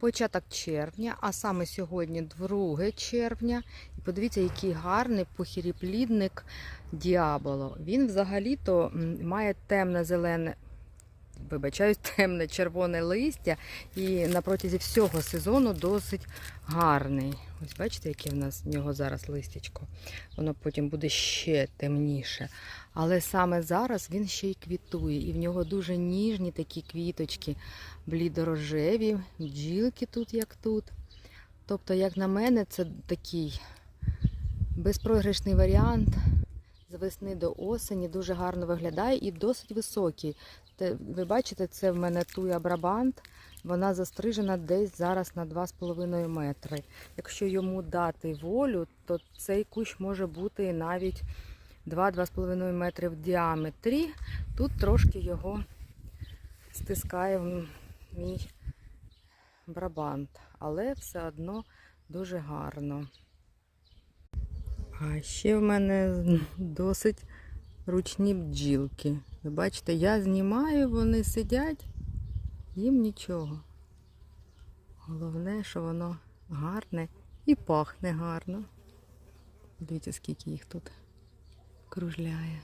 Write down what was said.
Початок червня, а саме сьогодні 2 червня. І подивіться, який гарний похіріплідник діаболо. Він взагалі-то має темне-зелене, вибачаюсь, темне червоне листя і на протязі всього сезону досить гарний. Ось бачите, яке в нас в нього зараз листячко. Воно потім буде ще темніше. Але саме зараз він ще й квітує, і в нього дуже ніжні такі квіточки, блідорожеві, бджілки тут, як тут. Тобто, як на мене, це такий безпрограшний варіант. З весни до осені дуже гарно виглядає і досить високий. Те- Ви бачите, це в мене туя брабант. Вона застрижена десь зараз на 2,5 метри. Якщо йому дати волю, то цей кущ може бути навіть 2-2,5 метри в діаметрі. Тут трошки його стискає мій брабант, але все одно дуже гарно. А ще в мене досить ручні бджілки. Ви бачите, я знімаю, вони сидять, їм нічого. Головне, що воно гарне і пахне гарно. Дивіться, скільки їх тут кружляє.